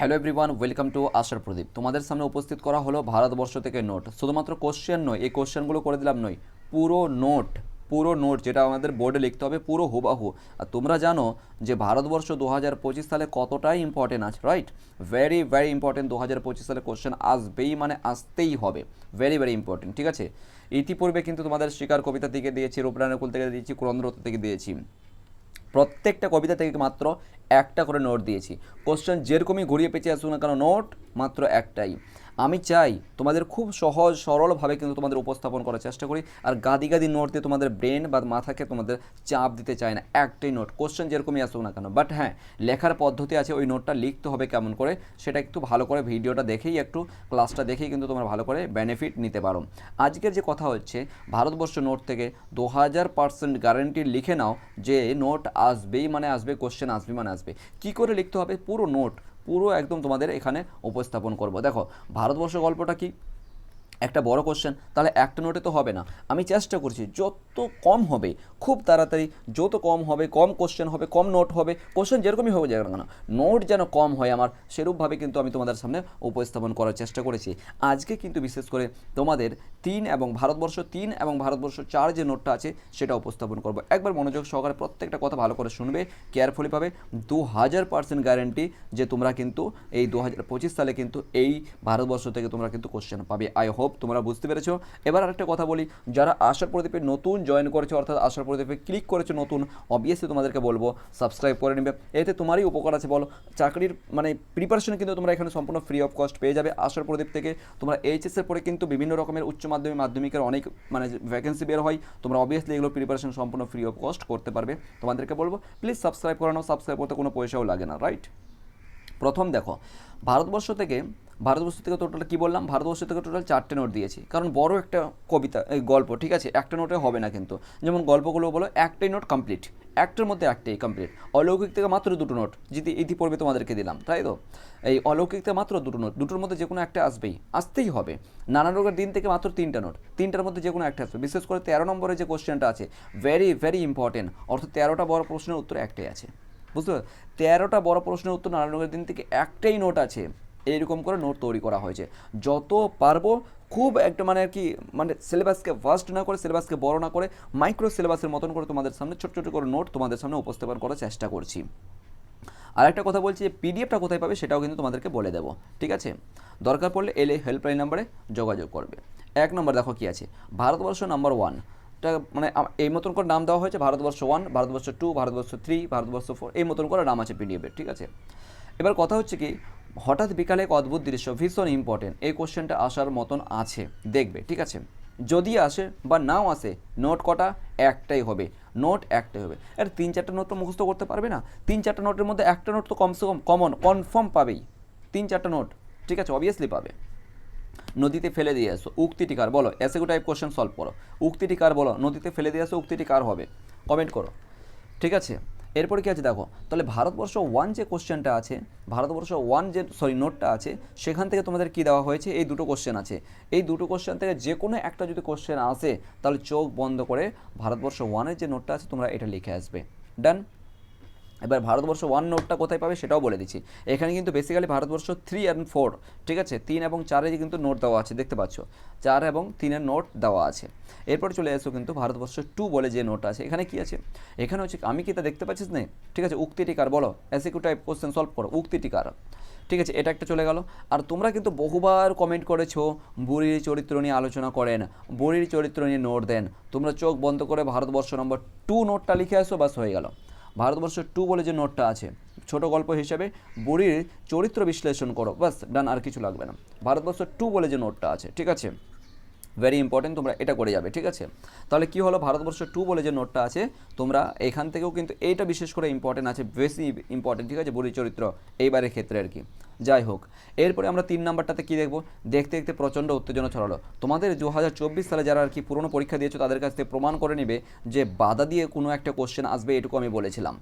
Hello everyone welcome to আশার প্রদীপ তোমাদের সামনে উপস্থিত করা হলো ভারতবর্ষ থেকে নোট। শুধুমাত্র কোশ্চেন নয়, এই কোশ্চেনগুলো করে দিলাম নয়, পুরো নোট পুরো নোট যেটা আমাদের বোর্ডে লিখতে হবে, পুরো হুবাহু। আর তোমরা জানো যে ভারতবর্ষ দু হাজার পঁচিশ সালে কতটাই ইম্পর্টেন্ট আছে রাইট ভেরি ভেরি ইম্পর্টেন্ট দু হাজার পঁচিশ সালে কোশ্চেন আসবেই মানে আসতেই হবে। ভেরি ভেরি ইম্পর্টেন্ট ঠিক আছে? ইতিপূর্বে কিন্তু তোমাদের শিকার কবিতা থেকে দিয়েছি রূপরানুকুল থেকে দিয়েছি কুরন্দ্রত থেকে দিয়েছি। প্রত্যেকটা কবিতা থেকে মাত্র একটা করে নোট দিয়েছি। কোশ্চেন যেরকমই ঘুরিয়ে পেঁচিয়ে আসুক না কেন নোট মাত্র একটাই। আমি চাই তোমাদের খুব সহজ, সরলভাবে কিন্তু তোমাদের উপস্থাপন করার চেষ্টা করি। আর গাদি গাদি নোট দিয়ে তোমাদের ব্রেন বা মাথাকে তোমাদের চাপ দিতে চায় না, একটাই নোট। কোশ্চেন যেরকমই আসুক না কেন। বাট হ্যাঁ লেখার পদ্ধতি আছে, ওই নোটটা লিখতে হবে কেমন করে, সেটা একটু ভালো করে ভিডিওটা দেখেই, একটু ক্লাসটা দেখেই কিন্তু তোমরা ভালো করে বেনিফিট নিতে পারো। আজকের যে কথা হচ্ছে, ভারতবর্ষ নোট থেকে দু হাজার পার্সেন্ট গ্যারেন্টি লিখে নাও যে নোট আসবেই মানে আসবে কোশ্চেন আসবে মানে আসবে। কী করে লিখতে হবে? পুরো নোট পুরো একদম তোমাদের এখানে উপস্থাপন করব। দেখো ভারতবর্ষ গল্পটা কি? একটা বড় কোশ্চেন তাহলে একটা নোটে তো হবে না। আমি চেষ্টা করছি, যত কম হবে, খুব তাড়াতাড়ি যত কম হবে, কম কোশ্চেন হবে, কম নোট হবে কোশ্চেন যেরকমই হবে যাক না নোট যেন কম হয় আমার, সেরূপভাবে কিন্তু আমি তোমাদের সামনে উপস্থাপন করার চেষ্টা করেছি। আজকে কিন্তু বিশেষ করে তোমাদের তিন এবং ভারতবর্ষ তিন এবং ভারতবর্ষ চার যে নোটটা আছে, সেটা উপস্থাপন করব। একবার মনোযোগ সহকারে প্রত্যেকটা কথা ভালো করে শুনবে কেয়ারফুলি পাবে। দু হাজার পার্সেন্ট গ্যারেন্টি যে তোমরা কিন্তু এই দু হাজার পঁচিশ সালে কিন্তু এই ভারতবর্ষ থেকে তোমরা কিন্তু কোশ্চেন পাবে। আই হোপ তোমরা বুঝতে পেরেছ। এবার আরেকটা কথা বলি, যারা আশার প্রদীপে নতুন জয়েন করেছ, অর্থাৎ আশার প্রদীপে ক্লিক করেছ নতুন অবভিয়াসলি তোমাদেরকে বলব সাবস্ক্রাইব করে নেবে। এতে তোমারই উপকার আছে, বলো, চাকরির মানে প্রিপারেশন কিন্তু তোমরা এখানে সম্পূর্ণ ফ্রি অফ কস্ট পেয়ে যাবে। আশার প্রদীপ থেকে তোমরা এইচএসের পরে কিন্তু বিভিন্ন রকমের উচ্চ মাধ্যমিক, মাধ্যমিকের অনেক মানে ভ্যাকেন্সি বের হয়। তোমরা অবভিয়াসলি এগুলো প্রিপারেশন সম্পূর্ণ ফ্রি অফ কস্ট করতে পারবে। তোমাদেরকে বলব প্লিজ সাবস্ক্রাইব করে নাও সাবস্ক্রাইব করতে কোনো পয়সাও লাগে না রাইট প্রথম দেখো, ভারতবর্ষ থেকে ভারতবর্ষ থেকে টোটাল কী বললাম? ভারতবর্ষ থেকে টোটাল চারটে নোট দিয়েছি। কারণ বড় একটা কবিতা, এই গল্প, ঠিক আছে? একটা নোটে হবে না কিন্তু। যেমন গল্পগুলো বলো, একটাই নোট কমপ্লিট একটার মধ্যে একটাই কমপ্লিট অলৌকিক থেকে মাত্র দুটো নোট যদি ইতিপূর্বে তোমাদেরকে দিলাম, তাই তো? এই অলৌকিক থেকে মাত্র দুটো নোট দুটোর মধ্যে যে কোনো একটা আসবেই, আসতেই হবে। নানা রোগের দিন থেকে মাত্র তিনটা নোট তিনটার মধ্যে যে কোনো একটা আসবে। বিশেষ করে তেরো নম্বরে যে কোশ্চেনটা আছে ভেরি ভেরি ইম্পর্টেন্ট অর্থাৎ তেরোটা বড় প্রশ্নের উত্তর একটাই আছে। বুঝতে পারো তেরোটা বড় প্রশ্নের উত্তর নারায়ণগরের দিন থেকে একটাই নোট আছে। এইরকম করে নোট তৈরি করা হয়েছে। যত পারব খুব একটা মানে আর কি মানে সিলেবাসকে ফাস্ট না করে, সিলেবাসকে বড় না করে মাইক্রো সিলেবাসের মতন করে তোমাদের সামনে ছোট ছোট করে নোট তোমাদের সামনে উপস্থাপন করার চেষ্টা করছি। আর একটা কথা বলছি যে পিডিএফটা কোথায় পাবে সেটাও কিন্তু তোমাদেরকে বলে দেবো, ঠিক আছে? দরকার পড়লে এলে হেল্পলাইন নাম্বারে যোগাযোগ করবে। এক নম্বর দেখো কি আছে, ভারতবর্ষ নাম্বার ওয়ান এটা মানে এই মতন করে নাম দেওয়া হয়েছে, Bharatvarsha one Bharatvarsha two Bharatvarsha three Bharatvarsha four এই মতন করে নাম আছে পিডিএফের ঠিক আছে? এবার কথা হচ্ছে কি হঠাৎ বিকালে এক অদ্ভুত দৃশ্য, ভীষণ ইম্পর্টেন্ট এই কোশ্চেনটা আসার মতন আছে। দেখবে, ঠিক আছে? যদি আসে বা নাও আসে নোট কটা একটাই হবে নোট একটাই হবে। আর তিন চারটা নোট তো মুখস্থ করতে পারবে না। তিন চারটা নোটের মধ্যে একটা নোট তো কমসে কম কমন কনফার্ম পাবেই। তিন চারটা নোট ঠিক আছে? অবভিয়াসলি পাবে। নদীতে ফেলে দিয়ে আসো, উক্তিটি কার? বলো এসএগু টাইপ কোশ্চেন সলভ করো। উক্তিটি কার বলো? নদীতে ফেলে দিয়ে আসো, উক্তিটি কার হবে? কমেন্ট করো। ঠিক আছে? এরপরে কি আছে দেখো, তাহলে ভারতবর্ষ ওয়ান যে কোশ্চেনটা আছে, ভারতবর্ষ ওয়ান যে সরি নোটটা আছে, সেখান থেকে তোমাদের কি দেওয়া হয়েছে? এই দুটো কোশ্চেন আছে। এই দুটো কোশ্চেন থেকে যে কোনো একটা যদি কোশ্চেন আসে, তাহলে চোখ বন্ধ করে ভারতবর্ষ ওয়ানের যে নোটটা আছে, তোমরা এটা লিখে আসবে। ডান এবার ভারতবর্ষ ওয়ান নোটটা কোথায় পাবে সেটাও বলে দিচ্ছি। এখানে কিন্তু basically Bharatvarsha three and four ঠিক আছে? তিন এবং চারে কিন্তু নোট দেওয়া আছে, দেখতে পাচ্ছ? চার এবং তিনের নোট দেওয়া আছে। এরপর চলে এসো কিন্তু ভারতবর্ষ টু বলে যে নোট আছে, এখানে কি আছে? এখানে হচ্ছে, আমি কি তা দেখতে পাচ্ছিস না? ঠিক আছে উক্তিটি কার বলো। এসিকিউ টাইপ কোশ্চেন সলভ করো উক্তিটি কার ঠিক আছে, এটা একটা চলে গেল। আর তোমরা কিন্তু বহুবার কমেন্ট করেছ, বুড়ির চরিত্র নিয়ে আলোচনা করেন, বুড়ির চরিত্র নিয়ে নোট দেন। তোমরা চোখ বন্ধ করে ভারতবর্ষ নম্বর টু নোটটা লিখে আসো বাস হয়ে গেল। ভারতবর্ষ টু বলে যে নোটটা আছে, ছোট গল্প হিসেবে বুড়ির চরিত্র বিশ্লেষণ করো বাস ডান আর কিছু লাগবে না। ভারতবর্ষ টু বলে যে নোটটা আছে, ঠিক আছে? ভেরি ইম্পর্টেন্ট তোমরা এটা করে যাবে, ঠিক আছে? তাহলে কি হলো? ভারতবর্ষ টু বলে যে নোটটা আছে, তোমরা এখান থেকেও কিন্তু এইটা বিশেষ করে ইম্পর্টেন্ট আছে, বেশি ইম্পর্টেন্ট ঠিক আছে? বুড়ি চরিত্র, এইবারের ক্ষেত্রে আর কি। যাই হোক, এরপরে আমরা তিন নাম্বারটাতে কি দেখব? দেখতে দেখতে প্রচণ্ড উত্তেজনা ছড়ালো। তোমাদের দু হাজার চব্বিশ সালে যারা আর কি পুরনো পরীক্ষা দিয়েছ, তাদের কাছ থেকে প্রমাণ করে নেবে যে বাধা দিয়ে কোনো একটা কোশ্চেন আসবে এটুকু আমি বলেছিলাম।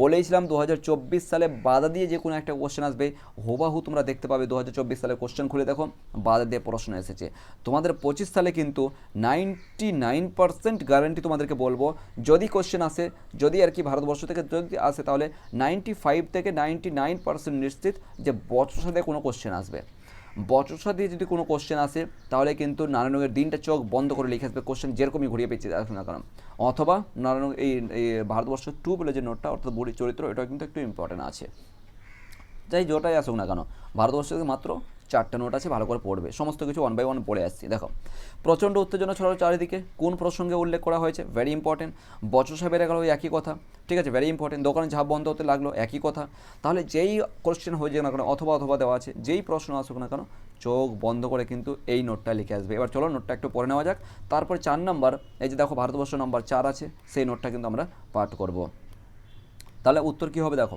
বলেছিলাম দু হাজার চব্বিশ সালে বাধা দিয়ে যে কোনো একটা কোশ্চেন আসবে। হুবাহু তোমরা দেখতে পাবে দু হাজার চব্বিশ সালে কোশ্চেন খুলে দেখো, বাধা দিয়ে প্রশ্ন এসেছে। তোমাদের পঁচিশ সালে কিন্তু নাইনটি নাইন পার্সেন্ট গ্যারান্টি তোমাদেরকে বলব, যদি কোশ্চেন আসে, যদি আর কি ভারতবর্ষ থেকে যদি আসে, তাহলে নাইনটি ফাইভ থেকে নাইনটি নাইন পার্সেন্ট নিশ্চিত যে বছর দিয়ে কোনো কোশ্চেন আসবে। বচসা দিয়ে যদি কোনো কোশ্চেন আসে, তাহলে কিন্তু নারায়ণগের দিনটা চোখ বন্ধ করে লিখে আসবে কোশ্চেন যেরকমই ঘুরিয়ে পেয়েছে আসুন না কারণ অথবা নারায়ণ এই ভারতবর্ষ টু বলে যে নোটটা, অর্থাৎ বুড়ি চরিত্র এটা কিন্তু একটু ইম্পর্টেন্ট আছে। যাই যটাই আসুক না কেন। ভারতবর্ষ মাত্র চারটে নোট আছে, ভালো করে পড়বে। সমস্ত কিছু ওয়ান বাই ওয়ান পড়ে আসছি, দেখো। প্রচণ্ড উত্তেজনা ছড়ালো চারিদিকে, কোন প্রসঙ্গে উল্লেখ করা হয়েছে? ভেরি ইম্পর্টেন্ট বচসা বেড়ে গেল একই কথা। ঠিক আছে? ভেরি ইম্পর্টেন্ট দোকানে ঝাঁপ বন্ধ হতে লাগল, একই কথা। তাহলে যেই কোশ্চেন হয়ে যাক না কেন, অথবা অথবা দেওয়া আছে, যেই প্রশ্ন আসুক না কেন, চোখ বন্ধ করে কিন্তু এই নোটটা লিখে আসবে। এবার চলো নোটটা একটু পড়ে নেওয়া যাক। তারপর চার নাম্বার এই যে দেখো ভারতবর্ষ নাম্বার চার আছে, সেই নোটটা কিন্তু আমরা পাঠ করব। তাহলে উত্তর কী হবে দেখো?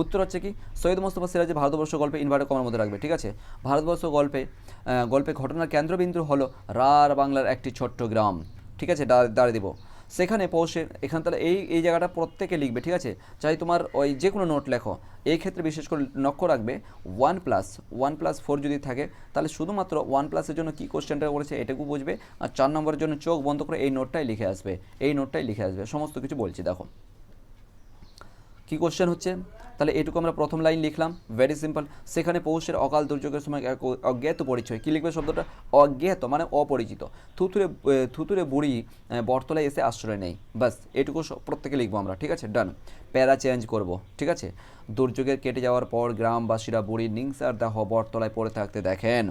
উত্তর হচ্ছে কি, সৈয়দ মোস্তফা সিরাজের ভারতবর্ষ গল্পে ইনভার্টার কমার মধ্যে রাখবে, ঠিক আছে? ভারতবর্ষ গল্পে গল্পে ঘটনার কেন্দ্রবিন্দু হলো রার বাংলার একটি ছোট্ট গ্রাম, ঠিক আছে? দাঁড়িয়ে দিব। সেখানে পৌঁছে, এখানে তাহলে এই এই জায়গাটা প্রত্যেকে লিখবে, ঠিক আছে? চাই তোমার ওই যে কোনো নোট লেখো। এই ক্ষেত্রে বিশেষ করে লক্ষ্য রাখবে one plus one plus four যদি থাকে, তাহলে শুধুমাত্র ওয়ান প্লাসের জন্য কী কোশ্চেনটা করেছে এটুকু বুঝবে, আর চার নম্বরের জন্য চোখ বন্ধ করে এই নোটটাই লিখে আসবে, এই নোটটাই লিখে আসবে, সমস্ত কিছু বলছি, দেখো। কী কোশ্চেন হচ্ছে? তাহলে এটুকু আমরা প্রথম লাইন লিখলাম ভেরি সিম্পল সেখানে পৌষের অকাল দুর্যোগের সময় এক অজ্ঞাত পরিচয়। কী লিখবে শব্দটা? অজ্ঞাত মানে অপরিচিত। থুতুরে থুতুরে বুড়ি বটতলায় এসে আশ্রয় নেই বাস এটুকু প্রত্যেকে লিখব আমরা, ঠিক আছে? ডান প্যারা চেঞ্জ করব, ঠিক আছে? দুর্যোগের কেটে যাওয়ার পর গ্রামবাসীরা বুড়ি নিংসার দাহ বটতলায় পড়ে থাকতে দেখেন।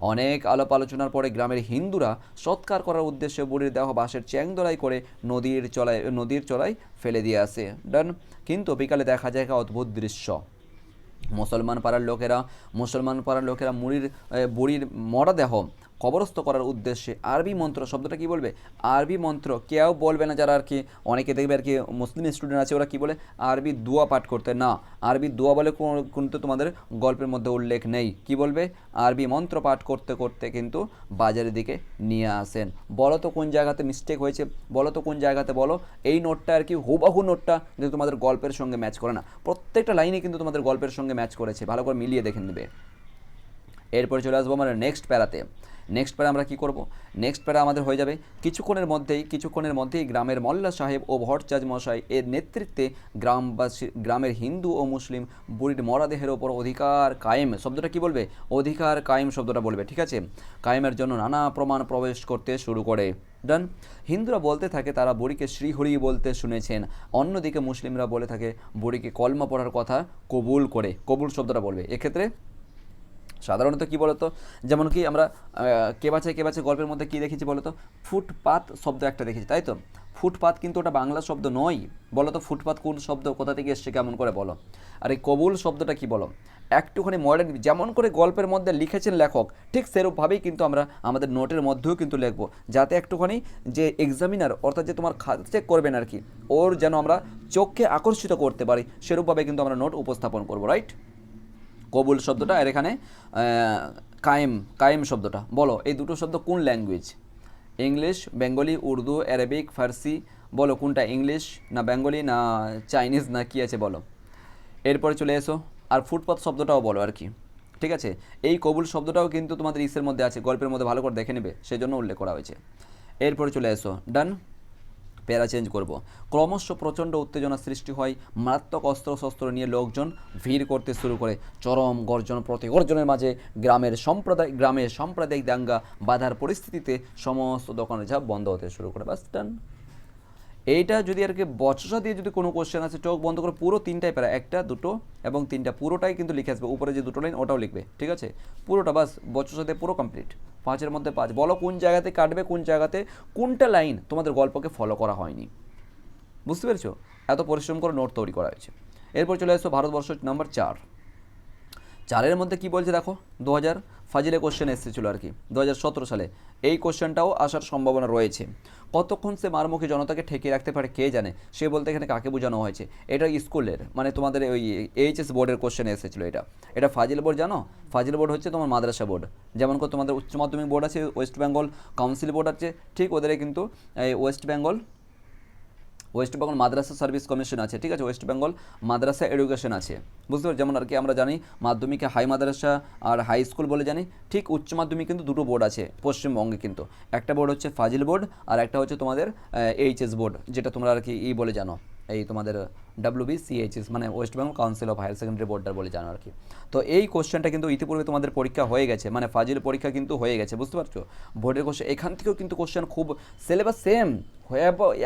অনেক আলাপ আলোচনার পরে গ্রামের হিন্দুরা সৎকার করার উদ্দেশ্যে বুড়ির দেহ বাঁশের চ্যাং চ্যাংদোলাই করে নদীর চলায় নদীর চলায় ফেলে দিয়ে আসে। ডান, কিন্তু বিকালে দেখা যায় একটা অদ্ভুত দৃশ্য। মুসলমান পাড়ার লোকেরা, মুসলমান পাড়ার লোকেরা মুড়ির বুড়ির বুড়ির মরদেহ কবরস্থ করার উদ্দেশ্যে আরবি মন্ত্র শব্দটা কি বলবে? আরবি মন্ত্র কেউ বলবে না যারা আর কি, অনেকে দেখবে আর কি মুসলিম স্টুডেন্ট আছে, ওরা কি বলে? আরবি দোয়া পাঠ করতে। না, আরবি দোয়া বলে কোনো- কিন্তু তোমাদের গল্পের মধ্যে উল্লেখ নেই। কি বলবে? আরবি মন্ত্র পাঠ করতে করতে কিন্তু বাজারের দিকে নিয়ে আসেন। বলো তো কোন জায়গাতে মিস্টেক হয়েছে? বলো তো কোন জায়গাতে বলো? এই নোটটা আর কি হুবাহু নোটটা কিন্তু তোমাদের গল্পের সঙ্গে ম্যাচ করে না। প্রত্যেকটা লাইনে কিন্তু তোমাদের গল্পের সঙ্গে ম্যাচ করেছে। ভালো করে মিলিয়ে দেখে নেবে। এরপর চলে আসব আমরা নেক্সট প্যারাতে। নেক্সট প্যারা আমরা কি করব? নেক্সট প্যারা আমাদের হয়ে যাবে কিছুক্ষণের মধ্যেই কিছুক্ষণের মধ্যেই গ্রামের মল্লা সাহেব ও ভট্টাচার্য মশাই এর নেতৃত্বে গ্রামবাসী, গ্রামের হিন্দু ও মুসলিম বুড়ির মরাদেহের ওপর অধিকার কায়েম, শব্দটা কি বলবে? অধিকার কায়েম শব্দটা বলবে, ঠিক আছে? কায়েমের জন্য নানা প্রমাণ প্রবেশ করতে শুরু করে। ডান হিন্দুরা বলতে থাকে তারা বুড়িকে শ্রীহরি বলতে শুনেছেন। অন্যদিকে মুসলিমরা বলে থাকে বুড়িকে কলমা পড়ার কথা কবুল করে। কবুল শব্দটা বলবে। এক্ষেত্রে সাধারণত কি বলতো? যেমন কি আমরা কে বাঁচে কে বাঁচে গল্পের মধ্যে কি দেখেছি বলতো? ফুটপাত শব্দ একটা দেখেছি, তাই তো? ফুটপাত কিন্তু ওটা বাংলা শব্দ নয়। বলো তো ফুটপাত কোন শব্দ, কোথা থেকে এসছে, কেমন করে বলো? আর এই কবুল শব্দটা কি বলো? একটুখানি মডার্ন যেমন করে গল্পের মধ্যে লিখেছেন লেখক, ঠিক সেরূপভাবেই কিন্তু আমরা আমাদের নোটের মধ্যেও কিন্তু লিখব। যাতে একটুখানি যে এক্সামিনার অর্থাৎ যে তোমার খাতা চেক করবেন আর কি, ওর যেন আমরা চোখকে আকর্ষিত করতে পারি, সেরূপভাবে কিন্তু আমরা নোট উপস্থাপন করব রাইট কবুল শব্দটা আর এখানে কায়েম কায়েম শব্দটা। বলো, এই দুটো শব্দ কোন language English Bengali Urdu Arabic Farsi বলো, কোনটা ইংলিশ না বেঙ্গলি না চাইনিজ না কি আছে বলো। এরপরে চলে এসো, আর ফুটপাথ শব্দটাও বলো আর কি। ঠিক আছে? এই কবুল শব্দটাও কিন্তু তোমাদের ইসের মধ্যে আছে, গল্পের মধ্যে ভালো করে দেখে নেবে সেই জন্য উল্লেখ করা হয়েছে। এরপরে চলে এসো ডান প্যারা চেঞ্জ করব। ক্রমশ প্রচণ্ড উত্তেজনা সৃষ্টি হয়। মারাত্মক অস্ত্রশস্ত্র নিয়ে লোকজন ভিড় করতে শুরু করে। চরম গর্জন, প্রতিগর্জনের মাঝে গ্রামের সম্প্রদায়, গ্রামের সাম্প্রদায়িক দাঙ্গা, বাধার পরিস্থিতিতে সমস্ত দোকানের ঝাপ বন্ধ হতে শুরু করে। বাস, ডান। এইটা যদি আর কি বচসা দিয়ে যদি কোনো কোশ্চেন আছে চোখ বন্ধ করে পুরো তিনটাই প্যারা, একটা, দুটো এবং তিনটা, পুরোটাই কিন্তু লিখে আসবে। উপরে যে দুটো লাইন ওটাও লিখবে। ঠিক আছে? পুরোটা বাস বচসা দিয়ে পুরো কমপ্লিট পাঁচের মধ্যে পাঁচ। বলো কোন জায়গাতে কাটবে, কোন জায়গাতে, কোনটা লাইন তোমাদের গল্পকে ফলো করা হয়নি। বুঝতে পেরেছ? এত পরিশ্রম করে নোট তৈরি করা হয়েছে। এরপর চলে আসছো ভারতবর্ষ নাম্বার চার। চারের মধ্যে কি বলছে দেখো? দু হাজার ফাজিলে কোশ্চেন এসেছিল আর কি দু হাজার সতেরো সালে। এই কোশ্চেনটাও আসার সম্ভাবনা রয়েছে। কতক্ষণ সে মারমুখী জনতাকে ঠেকিয়ে রাখতে পারে কে জানে? সে বলতে এখানে কাকে বোঝানো হয়েছে? এটা স্কুলের মানে তোমাদের ওই এইচএস বোর্ডের কোশ্চেন এসেছিল এটা। এটা ফাজিল বোর্ড জানো? ফাজিল বোর্ড হচ্ছে তোমার মাদ্রাসা বোর্ড। যেমন তোমাদের উচ্চ মাধ্যমিক বোর্ড আছে ওয়েস্ট বেঙ্গল কাউন্সিল বোর্ড আছে, ঠিক ওদের কিন্তু West Bengal West Bengal Madrasah service commission আছে, ঠিক আছে? ওয়েস্ট বেঙ্গল মাদ্রাসা এডুকেশন আছে। বুঝতে পারছি যেমন আর কি আমরা জানি, মাধ্যমিকে হাই মাদ্রাসা আর হাই স্কুল বলে জানি, ঠিক উচ্চ মাধ্যমিক কিন্তু দুটো বোর্ড আছে, পশ্চিমবঙ্গে কিন্তু। একটা বোর্ড হচ্ছে ফাজিল বোর্ড আর একটা হচ্ছে তোমাদের এইচএস বোর্ড যেটা তোমরা আর কি ই বলে জানো। এই তোমাদের ডাব্লিউবি সিএইচএস মানে West Bengal council of higher secondary বোর্ডটা বলে জানো আর কি। তো এই কোশ্চেনটা কিন্তু ইতিপূর্বে তোমাদের পরীক্ষা হয়ে গেছে মানে ফাজিল পরীক্ষা কিন্তু হয়ে গেছে, বুঝতে পারছ? বোর্ডের কোশ্চেন এখান থেকেও কিন্তু কোশ্চেন খুব সিলেবাস সেম হয়ে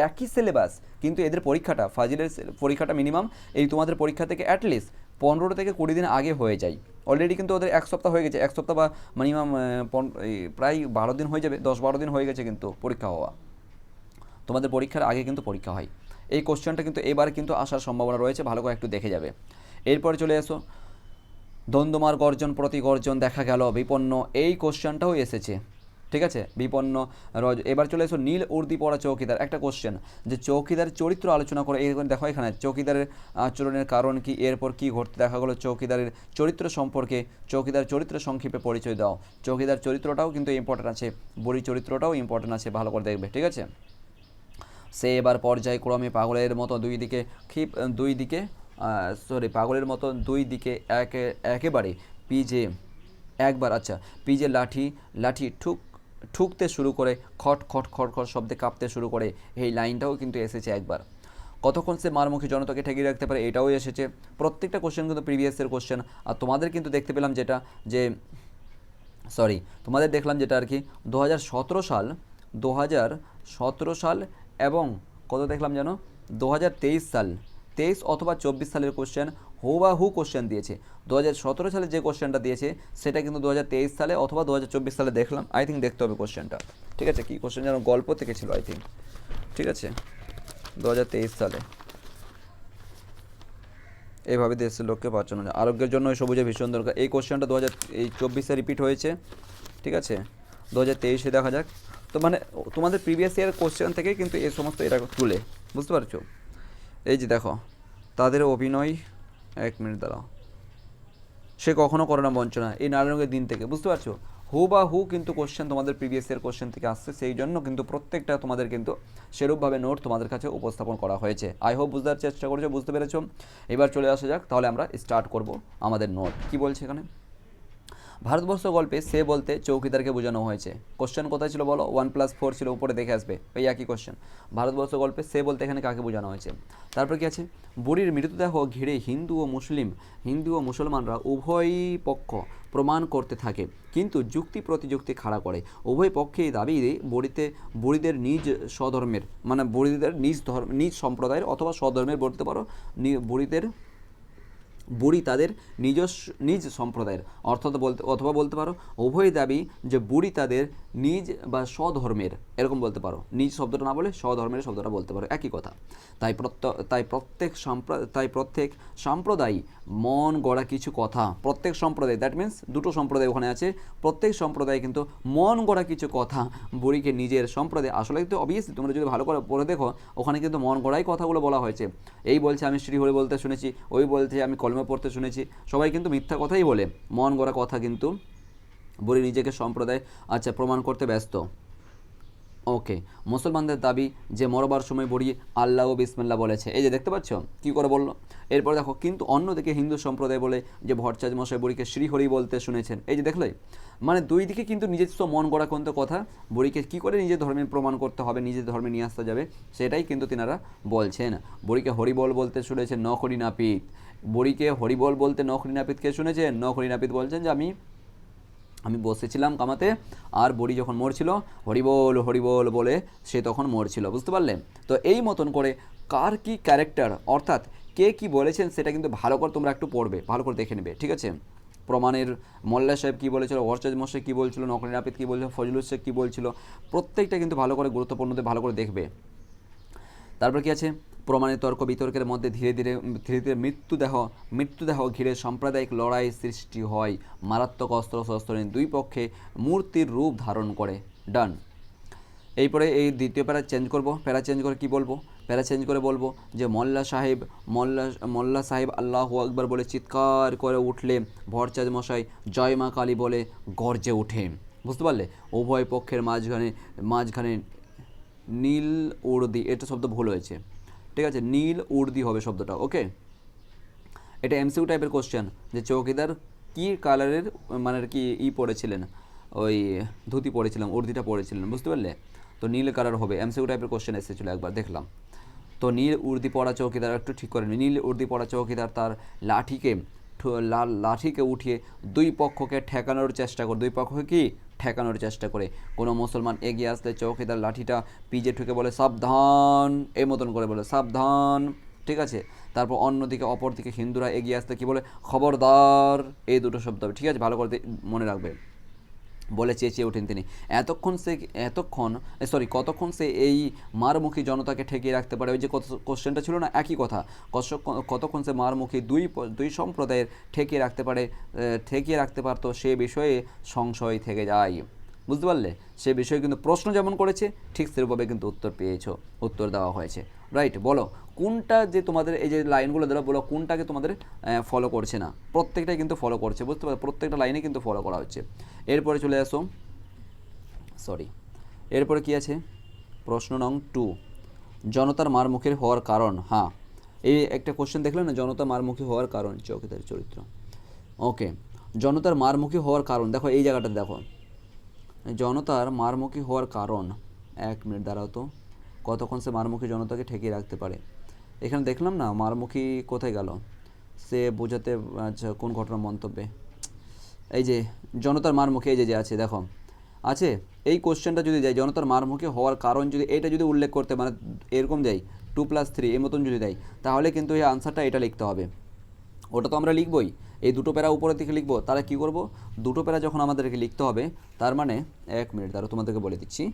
একই সিলেবাস কিন্তু এদের পরীক্ষাটা, ফাজিলের পরীক্ষাটা মিনিমাম এই তোমাদের পরীক্ষা থেকে অ্যাটলিস্ট পনেরো থেকে কুড়ি দিন আগে হয়ে যায়। অলরেডি কিন্তু ওদের এক সপ্তাহ হয়ে গেছে, এক সপ্তাহ বা মিনিমাম প্রায় বারো দিন হয়ে যাবে, দশ বারো দিন হয়ে গেছে কিন্তু পরীক্ষা হওয়া। তোমাদের পরীক্ষার আগে কিন্তু পরীক্ষা হয়। এই কোশ্চেনটা কিন্তু এবার কিন্তু আসার সম্ভাবনা রয়েছে, ভালো করে একটু দেখে যাবে। এরপরে চলে এসো। দ্বন্দ্বমার গর্জন, প্রতি গর্জন দেখা গেল, বিপন্ন, এই কোশ্চেনটাও এসেছে, ঠিক আছে? বিপন্ন, রজ, এবার চলে এসো নীল উর্দি পড়া চৌকিদার, একটা কোশ্চেন, যে চৌকিদার চরিত্র আলোচনা করে, এই দেখো এখানে, চৌকিদারের আচরণের কারণ কি, এরপর কি ঘটতে দেখা গেলো, চৌকিদারের চরিত্র সম্পর্কে, চৌকিদার চরিত্র সংক্ষেপে পরিচয় দাও। চৌকিদার চরিত্রটাও কিন্তু ইম্পর্টেন্ট আছে, বুড়ি চরিত্রটাও ইম্পর্টেন্ট আছে, ভালো করে দেখবে, ঠিক আছে? সে এবার পর্যায়ক্রমে পাগলের মতো দুই দিকে ক্ষিপ দুই দিকে সরি পাগলের মতো দুই দিকে একে, একেবারে পিজে, একবার আচ্ছা পিজে লাঠি লাঠি ঠুক, ঠুকতে শুরু করে, খট খট খট খট শব্দে কাঁপতে শুরু করে, এই লাইনটাও কিন্তু এসেছে একবার। কতক্ষণ সে মারমুখী জনতাকে ঠেকিয়ে রাখতে পারে, এটাও এসেছে। প্রত্যেকটা কোশ্চেন কিন্তু প্রিভিয়াসের কোশ্চেন আর তোমাদের কিন্তু দেখতে পেলাম যেটা, যে সরি তোমাদের দেখলাম যেটা আর কি, দু হাজার সতেরো সাল, দু হাজার সতেরো সাল এবং কত দেখলাম যেন? দু হাজার তেইশ সাল। তেইশ অথবা চব্বিশ সালের কোশ্চেন হু বা হু কোশ্চেন দিয়েছে। দু হাজার সতেরো সালে যে কোশ্চেনটা দিয়েছে, সেটা কিন্তু দু হাজার তেইশ সালে অথবা দু হাজার চব্বিশ সালে দেখলাম। আই থিঙ্ক দেখতে হবে কোশ্চেনটা ঠিক আছে? কী কোশ্চেন যেন গল্প থেকে ছিল আই থিঙ্ক ঠিক আছে? দুহাজার তেইশ সালে। এইভাবে দেশের লোককে বাঁচানো যায়। আরোগ্যের জন্য সবুজে ভীষণ দরকার। এই কোশ্চেনটা দু হাজার এই চব্বিশে রিপিট হয়েছে। ঠিক আছে? দু হাজার তেইশে দেখা যাক। তো মানে তোমাদের প্রিভিয়াস ইয়ার কোশ্চেন থেকে কিন্তু এই সমস্ত এরা তুলে, বুঝতে পারছ? এই যে দেখো, তাদের অভিনয়, এক মিনিট দাঁড়াও। সে কখনো করে না বঞ্চনা, এই নারায়ণের দিন থেকে, বুঝতে পারছ? হু বা হু কিন্তু কোশ্চেন তোমাদের প্রিভিয়াস ইয়ার কোশ্চেন থেকে আসছে, সেই জন্য কিন্তু প্রত্যেকটা তোমাদের কিন্তু সেরূপভাবে নোট তোমাদের কাছে উপস্থাপন করা হয়েছে। আই হোপ বুঝতে চেষ্টা করেছ, বুঝতে পেরেছ? এবার চলে আসা যাক, তাহলে আমরা স্টার্ট করব আমাদের নোট কি বলছে এখানে? ভারতবর্ষ গল্পে সে বলতে চৌকিদারকে বোঝানো হয়েছে। কোশ্চেন কোথায় ছিল বলো? ওয়ান প্লাস ফোর ছিল, উপরে দেখে আসবে। ওই একই কোশ্চেন ভারতবর্ষ গল্পে সে বলতে এখানে কাকে বোঝানো হয়েছে? তারপর কি আছে? বুড়ির মৃতদেহ ঘিরে হিন্দু ও মুসলিম, হিন্দু ও মুসলমানরা উভয় পক্ষ প্রমাণ করতে থাকে, কিন্তু যুক্তি প্রতিযুক্তি খাড়া করে। উভয় পক্ষেই দাবি বুড়িতে, বুড়িদের নিজ স্বধর্মের মানে বুড়িদের নিজ ধর্ম, নিজ সম্প্রদায়ের অথবা স্বধর্মের বলতে পারো বুড়িদের বুড়ি তাদের নিজস্ব নিজ সম্প্রদায়ের। অর্থাৎ বলতে, অথবা বলতে পারো, উভয় দাবি যে বুড়ি তাদের নিজ বা স্বধর্মের, এরকম বলতে পারো। নিজ শব্দটা না বলে স্বধর্মের শব্দটা বলতে পারো, একই কথা। তাই প্রত্য, তাই প্রত্যেক সম্প্র, তাই প্রত্যেক সম্প্রদায় মন, গড়া কিছু কথা, প্রত্যেক সম্প্রদায় দ্যাট মিন্স দুটো সম্প্রদায় ওখানে আছে। প্রত্যেক সম্প্রদায় কিন্তু মন, গড়া কিছু কথা বুড়িকে নিজের সম্প্রদায়, আসলে কিন্তু অবভিয়াসলি তোমরা যদি ভালো করে পড়ে দেখো, ওখানে কিন্তু মন গড়াই কথাগুলো বলা হয়েছে। এই বলছে আমি শ্রীহরি বলতে শুনেছি, ওই বলছে আমি কলমে পড়তে শুনেছি, সবাই কিন্তু মিথ্যা কথাই বলে। মন গড়া কথা কিন্তু বুড়ি নিজেকে সম্প্রদায় আচ্ছা প্রমাণ করতে ব্যস্ত। ওকে, মুসলমানদের দাবি যে মরবার সময় বুড়ি আল্লাহ ও বিসমিল্লা বলেছে। এই যে, দেখতে পাচ্ছ? কি করে বলল? এরপর দেখো, কিন্তু অন্যদিকে হিন্দু সম্প্রদায় বলে যে ভট্টাচার্য মশাই বুড়িকে শ্রীহরি বলতে শুনেছেন। এই যে, দেখলে? মানে দুই দিকে কিন্তু নিজস্ব মন গড়া কিন্তু কথা। বুড়িকে কি করে নিজের ধর্মে প্রমাণ করতে হবে, নিজের ধর্মে নিয়ে আসতে যাবে, সেটাই কিন্তু তিনারা বলছেন। বুড়িকে হরিবল বলতে শুনেছেন নখরি নাপিত বুড়িকে হরিবল বলতে নখরি নাপিতকে শুনেছেন? নখরি নাপিত বলছেন যে, আমি আমি বসেছিলাম কামাতে, আর বড়ি যখন মরছিল হরিবোল হরিবোল বলে সে তখন মরছিল, বুঝতে পারলে? তো এই মতন করে কার কি ক্যারেক্টার অর্থাৎ কে কি বলেছেন সেটা কিন্তু ভালো করে তোমরা একটু পড়বে, ভালো করে দেখে নেবে, ঠিক আছে? প্রমাণের মোল্লা সাহেব কী বলেছিল ভরচাজ মশাই কী বলছিল নকরি নাপিত কী বলছিল, ফজলুল শেখ কী বলছিল, প্রত্যেকটা কিন্তু ভালো করে গুরুত্বপূর্ণদের ভালো করে দেখবে। তারপর কি আছে? প্রমাণের তর্ক বিতর্কের মধ্যে ধীরে ধীরে ধীরে ধীরে মৃত্যুদেহ মৃত্যুদেহ ঘিরে সাম্প্রদায়িক লড়াই সৃষ্টি হয়। মারাত্মক অস্ত্র শস্ত্র দুই পক্ষে মূর্তির রূপ ধারণ করে। ডান এরপরে এই দ্বিতীয় প্যারা চেঞ্জ করব। প্যারা চেঞ্জ করে কি বলব? প্যারা চেঞ্জ করে বলব যে মোল্লা সাহেব, মোল্লা মোল্লা সাহেব আল্লাহ আকবর বলে চিৎকার করে উঠলে ভরচাঁদ মশাই জয় মা কালী বলে গর্জে ওঠে। বুঝতে পারলে? উভয় পক্ষের মাঝখানে মাঝখানে নীল উর্দি, এটা শব্দ ভুল হয়েছে। ঠিক আছে, নীল উর্দি হবে শব্দটা, ওকে? এটা এমসিউ টাইপের কোশ্চেন যে চৌকিদার কি কালারের মানে কি ই পড়েছিলেন? ওই ধুতি পড়েছিলাম, উর্দিটা পড়েছিলেন, বুঝতে পারলে? তো নীল কালার হবে এমসিউ টাইপের কোশ্চেন এসেছিল একবার, দেখলাম। তো নীল উর্দি পড়া চৌকিদার, একটু ঠিক করে নীল উর্দি পড়া চৌকিদার তার লাঠিকে লাল লাঠিকে উঠিয়ে দুই পক্ষকে ঠেকানোর চেষ্টা করে, দুই পক্ষকে কি? ঠেকানোর চেষ্টা করে। কোনো মুসলমান এগিয়ে আসলে চৌকিদার লাঠিটা পিজে ঠুকে বলে, সাবধান! এই মতন করে বলে, সাবধান! ঠিক আছে? তারপর অন্যদিকে অপর দিকে হিন্দুরা এগিয়ে আসতে কী বলে, খবরদার! এই দুটো শব্দ হবে। ঠিক আছে? ভালো করে মনে রাখবে। বলে চেঁচিয়ে ওঠেন তিনি। এতক্ষণ সে, এতক্ষণ সরি কতক্ষণ সে এই মারমুখী জনতাকে ঠেকিয়ে রাখতে পারে? ওই যে কত কোশ্চেনটা ছিল না? একই কথা। কত- কতক্ষণ সে মারমুখী দুই দুই সম্প্রদায়ের ঠেকিয়ে রাখতে পারে ঠেকিয়ে রাখতে পারতো সে বিষয়ে সংশয় থেকে যায়। বুঝতে পারলে? সে বিষয়ে কিন্তু প্রশ্ন যেমন করেছে, ঠিক সেরকমভাবে কিন্তু উত্তর পেয়েছ, উত্তর দেওয়া হয়েছে। রাইট বলো, কোনটা যে তোমাদের এই যে লাইনগুলো দিলো বলো কোনটাকে তোমাদের ফলো করছে না? প্রত্যেকটাই কিন্তু ফলো করছে, বুঝতে পারো প্রত্যেকটা লাইনে কিন্তু ফলো করা হচ্ছে। এরপরে চলে আসো। সরি এরপরে কি আছে? প্রশ্ন নং টু জনতার মারমুখের হওয়ার কারণ হ্যাঁ। এই একটা কোশ্চেন দেখলেন না জনতা মারমুখী হওয়ার কারণ চৌকিদার চরিত্র। ওকে জনতার মারমুখী হওয়ার কারণ, দেখো এই জায়গাটা দেখো। জনতার মারমুখী হওয়ার কারণ, এক মিনিট দাঁড়াও তো, কতক্ষণ সে মারমুখী জনতাকে ঠেকিয়ে রাখতে পারে? এখানে দেখলাম না মারমুখী কোথায় গেল? সে বোঝাতে আচ্ছা কোন ঘটনা মন্তব্যে? এই যে, জনতার মারমুখী এই যে যে আছে, দেখো। আছে, এই কোশ্চেনটা যদি দেয়, জনতার মারমুখী হওয়ার কারণ যদি, এটা যদি উল্লেখ করতে মানে এরকম দেয় টু প্লাস থ্রি এই মতন যদি দেয়, তাহলে কিন্তু এই আনসারটা এটা লিখতে হবে। ওটা তো আমরা লিখবই। এই দুটো প্যারা উপরের দিকে লিখব, তাহলে কী করব? দুটো প্যারা যখন আমাদেরকে লিখতে হবে, তার মানে এক মিনিট তারা তোমাদেরকে বলে দিচ্ছি।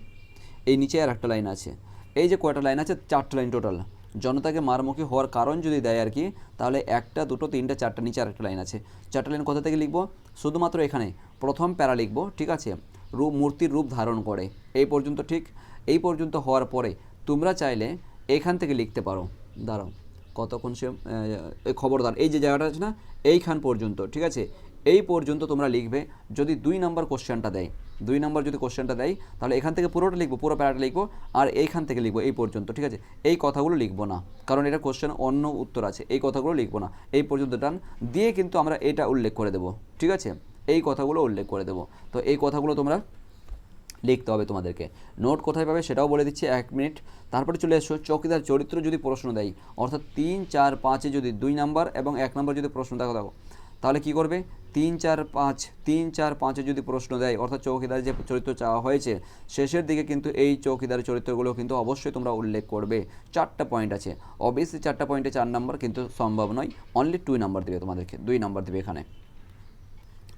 এই নিচে আর একটা লাইন আছে। এই যে কয়টা লাইন আছে? চারটা লাইন টোটাল। জনতাকে মারমুখী হওয়ার কারণ যদি দেয় আর কি, তাহলে একটা, দুটো, তিনটা, চারটা, নিচে আর একটা লাইন আছে। চারটা লাইন কোথা থেকে লিখব? শুধুমাত্র এখানে। প্রথম প্যারা লিখব, ঠিক আছে? রূপ, মূর্তির রূপ ধারণ করে। এই পর্যন্ত ঠিক। এই পর্যন্ত হওয়ার পরে তোমরা চাইলে এখান থেকে লিখতে পারো। দাঁড়াও। কতক্ষণ সে খবরদার। এই যে জায়গাটা আছে না, এইখান পর্যন্ত, ঠিক আছে? এই পর্যন্ত তোমরা লিখবে, যদি দুই নম্বর কোশ্চেনটা দেয়, দুই নম্বর যদি কোশ্চেনটা দেয়, তাহলে এখান থেকে পুরোটা লিখব, পুরো প্যারাটা লিখব, আর এইখান থেকে লিখব, এই পর্যন্ত, ঠিক আছে? এই কথাগুলো লিখব না, কারণ এটা কোশ্চেন অন্য উত্তর আছে, এই কথাগুলো লিখব না। এই পর্যন্ত টান দিয়ে কিন্তু আমরা এটা উল্লেখ করে দেবো, ঠিক আছে? এই কথাগুলো উল্লেখ করে দেবো। তো এই কথাগুলো তোমরা লিখতে হবে তোমাদেরকে। নোট কোথায় পাবে সেটাও বলে দিচ্ছি, এক মিনিট। তারপরে চলে এসো, চৌকিদার চরিত্র যদি প্রশ্ন দেয়, অর্থাৎ তিন, চার, পাঁচে যদি দুই নাম্বার এবং এক নাম্বার যদি প্রশ্ন, দেখো দেখো। তাহলে কি করবে? তিন, চার, পাঁচ, তিন, চার, পাঁচে যদি প্রশ্ন দেয়, অর্থাৎ চৌকিদার যে চরিত্র চাওয়া হয়েছে, শেষের দিকে কিন্তু এই চৌকিদার চরিত্রগুলো কিন্তু অবশ্যই তোমরা উল্লেখ করবে। চারটা পয়েন্ট আছে। অবভিয়াসলি চারটা পয়েন্টে চার নাম্বার কিন্তু সম্ভব নয়। অনলি টু নাম্বার দেবে তোমাদেরকে। দুই নাম্বার দেবে এখানে।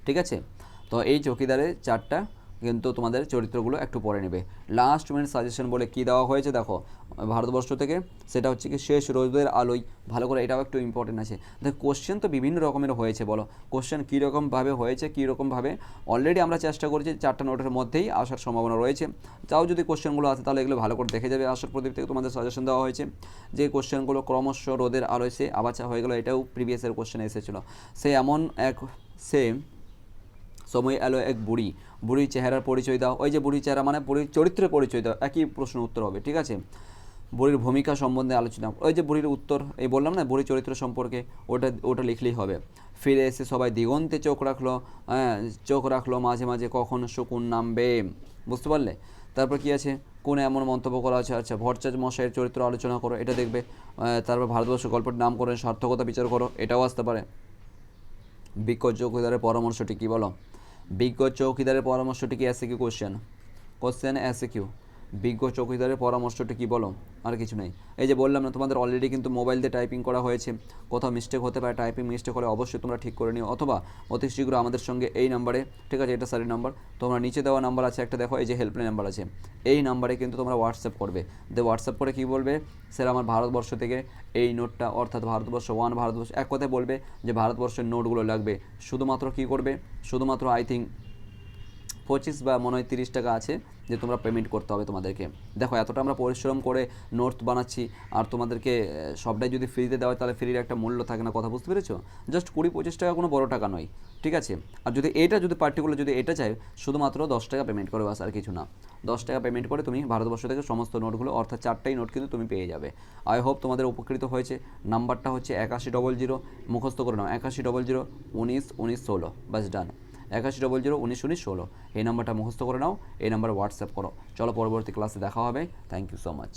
ঠিক আছে? তো এই চৌকিদারের চারটা কিন্তু তোমাদের চরিত্রগুলো একটু পরে নেবে। লাস্ট মিনিট সাজেশন বলে কি দেওয়া হয়েছে দেখো, ভারতবর্ষ থেকে, সেটা হচ্ছে কি শেষ রোদের আলোয় ভালো করে এটাও একটু ইম্পর্টেন্ট আছে। দেখো কোশ্চেন তো বিভিন্ন রকমের হয়েছে বলো। কোশ্চেন কীরকমভাবে হয়েছে কীরকমভাবে অলরেডি আমরা চেষ্টা করছি চারটা নোটের মধ্যেই আসার সম্ভাবনা রয়েছে। তাও যদি কোশ্চেনগুলো আছে তাহলে এগুলো ভালো করে দেখে যাবে। আসার প্রদীপ থেকে তোমাদের সাজেশন দেওয়া হয়েছে। যে কোশ্চেনগুলো ক্রমশ রোদের আলোয় সে আবার চা হয়ে গেলো, এটাও প্রিভিয়াসের কোশ্চেন এসেছিল। সে এমন এক, সে সময় এলো এক বুড়ি। বুড়ির চেহারার পরিচয় দাও। ওই যে বুড়ির চেহারা মানে বুড়ির চরিত্রের পরিচয় দাও। একই প্রশ্ন উত্তর হবে, ঠিক আছে? বুড়ির ভূমিকা সম্বন্ধে আলোচনা। ওই যে বুড়ির উত্তর, এই বললাম না, বুড়ির চরিত্র সম্পর্কে, ওটা ওটা লিখলেই হবে। ফিরে এসে সবাই দিগন্তে চোখ রাখল হ্যাঁ চোখ রাখল মাঝে মাঝে কখন শকুন নামবে, বুঝতে পারলে? তারপর কি আছে? কোন এমন মন্তব্য করা আছে? আচ্ছা ভট্টাচার্য মশাইয়ের চরিত্র আলোচনা করো, এটা দেখবে। তারপর ভারতবর্ষ গল্পের নাম করে সার্থকতা বিচার করো, এটাও আসতে পারে। বিজ্ঞ চৌকিদারের পরামর্শটি কী বলো? বিজ্ঞ চৌকিদারের পরামর্শটি কি এসে কিউ কোশ্চেন কোশ্চেন এসে কিউ বিজ্ঞ চৌকিদারের পরামর্শটা কি বলো? আর কিছু নেই। এই যে বললাম না, তোমাদের অলরেডি কিন্তু মোবাইল দিয়ে টাইপিং করা হয়েছে। কোথাও মিস্টেক হতে পারে টাইপিং মিস্টেক হলে অবশ্যই তোমরা ঠিক করে নিও। অথবা অতি শীঘ্র আমাদের সঙ্গে এই নাম্বারে ঠিক আছে, এটা সারি নাম্বার তোমরা নিচে দেওয়া নাম্বার আছে, একটা দেখো, এই যে হেল্পলাইন নাম্বার আছে। এই নাম্বারে কিন্তু তোমরা হোয়াটসঅ্যাপ করবে। দিয়ে হোয়াটসঅ্যাপ করে কি বলবে? স্যার, আমার ভারতবর্ষ থেকে এই নোটটা অর্থাৎ ভারতবর্ষ ওয়ান ভারতবর্ষ, এক কথায় বলবে যে, ভারতবর্ষের নোটগুলো লাগবে। শুধুমাত্র কি করবে? শুধুমাত্র আই থিঙ্ক পঁচিশ বা মনে হয় তিরিশ টাকা আছে যে তোমরা পেমেন্ট করতে হবে তোমাদেরকে। দেখো, এতটা আমরা পরিশ্রম করে নোট বানাচ্ছি, আর তোমাদেরকে সবটাই যদি ফ্রিতে দেওয়া হয় তাহলে ফ্রির একটা মূল্য থাকে না, কথা বুঝতে পেরেছ? জাস্ট কুড়ি পঁচিশ টাকা কোনো বড় টাকা নয়, ঠিক আছে? আর যদি এটা, যদি পার্টিকুলার যদি এটা চাই, শুধুমাত্র দশ টাকা পেমেন্ট করে বাস আর কিছু না। দশ টাকা পেমেন্ট করে তুমি ভারতবর্ষ থেকে সমস্ত নোটগুলো, অর্থাৎ চারটাই নোট কিন্তু তুমি পেয়ে যাবে। আই হোপ তোমাদের উপকৃত হয়েছে। নাম্বারটা হচ্ছে একাশি ডবল জিরো মুখস্থ করে নাও, একাশি ডবল জিরো উনিশ উনিশ, ষোলো বাস ডান একাশি ডবল জিরো উনিশ উনিশ ষোলো। এই নাম্বারটা মুখস্থ করে নাও, এই নাম্বার হোয়াটসঅ্যাপ করো। চলো পরবর্তী ক্লাসে দেখা হবে। Thank you so much